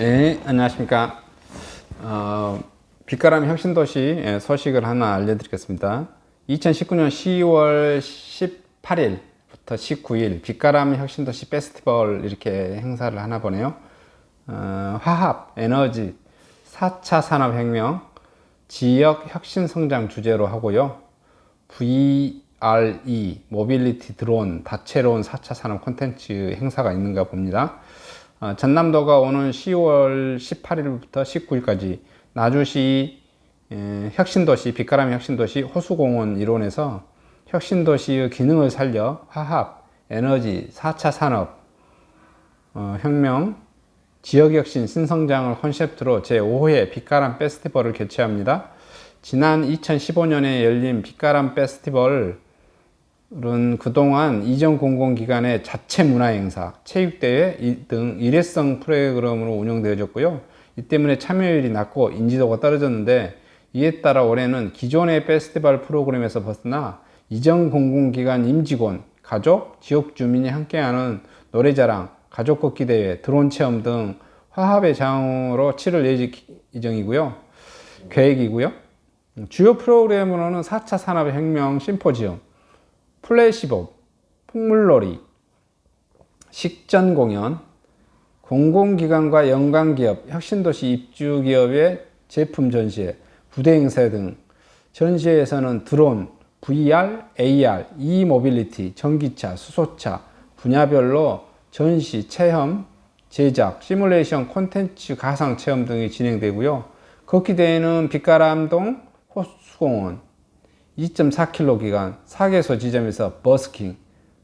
네, 안녕하십니까. 어, 빛가람 혁신도시 예, 소식을 하나 알려드리겠습니다. 2019년 10월 18일부터 19일 빛가람 혁신도시 페스티벌 이렇게 행사를 하나 보네요. 어, 화합, 에너지, 4차 산업혁명, 지역 혁신 성장 주제로 하고요. VRE, 모빌리티 드론, 다채로운 4차 산업 콘텐츠 행사가 있는가 봅니다. 어, 전남도가 오는 10월 18일부터 19일까지 나주시 에, 혁신도시, 빛가람 혁신도시 호수공원 일원에서 혁신도시의 기능을 살려 화합, 에너지, 4차 산업, 어, 혁명, 지역혁신, 신성장을 컨셉트로 제5회 빛가람 페스티벌을 개최합니다. 지난 2015년에 열린 빛가람 페스티벌 은 그동안 이전 공공기관의 자체 문화 행사, 체육대회 등 일회성 프로그램으로 운영되어졌고요. 이 때문에 참여율이 낮고 인지도가 떨어졌는데 이에 따라 올해는 기존의 페스티벌 프로그램에서 벗어나 이전 공공기관 임직원, 가족, 지역 주민이 함께하는 노래자랑, 가족 걷기 대회, 드론 체험 등 화합의 장으로 치를 예정이고요. 계획이고요. 주요 프로그램으로는 4차 산업혁명 심포지엄, 플래시몹, 풍물놀이, 식전 공연, 공공기관과 연관기업, 혁신도시 입주기업의 제품 전시회, 부대 행사 등 전시회에서는 드론, VR, AR, e-모빌리티, 전기차, 수소차 분야별로 전시, 체험, 제작, 시뮬레이션, 콘텐츠, 가상 체험 등이 진행되고요. 걷기 대회는 빛가람동 호수공원 2.4km 기간 4개소 지점에서 버스킹,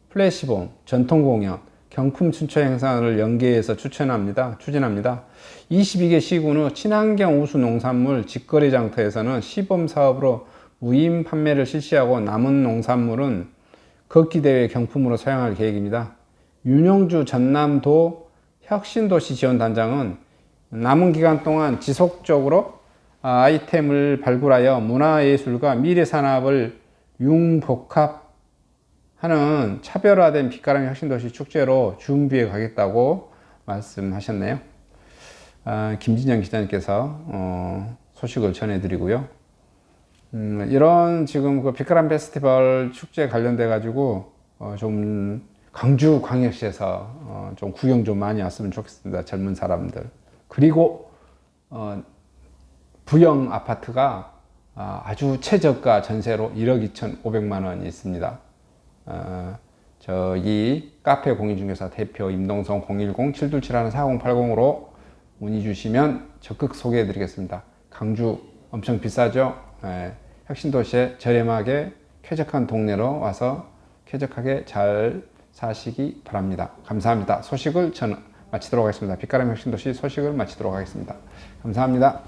플래시봉, 전통공연, 경품 춘추 행사를 연계해서 추천합니다. 추진합니다. 22개 시군 후 친환경 우수 농산물 직거래 장터에서는 시범 사업으로 무임 판매를 실시하고 남은 농산물은 걷기 대회 경품으로 사용할 계획입니다. 윤영주 전남도 혁신도시 지원단장은 남은 기간 동안 지속적으로 아이템을 발굴하여 문화예술과 미래산업을 융복합하는 차별화된 빛가람 혁신도시 축제로 준비해 가겠다고 말씀하셨네요. 아, 김진영 기자님께서 어, 소식을 전해드리고요. 음, 이런 지금 그 빛가람 페스티벌 축제 관련돼 가지고 어, 좀 광주 광역시에서 어, 좀 구경 좀 많이 왔으면 좋겠습니다. 젊은 사람들. 그리고 어, 부영 아파트가 아, 아주 최저가 전세로 1억 2천5백만 원이 있습니다. 어, 저기 카페 공인중개사 대표 임동성 010-727-4080으로 문의 주시면 적극 소개해 드리겠습니다. 강주 엄청 비싸죠? 예, 혁신도시에 저렴하게 쾌적한 동네로 와서 쾌적하게 잘 사시기 바랍니다. 감사합니다. 소식을 저는 마치도록 하겠습니다. 빛가람 혁신도시 소식을 마치도록 하겠습니다. 감사합니다.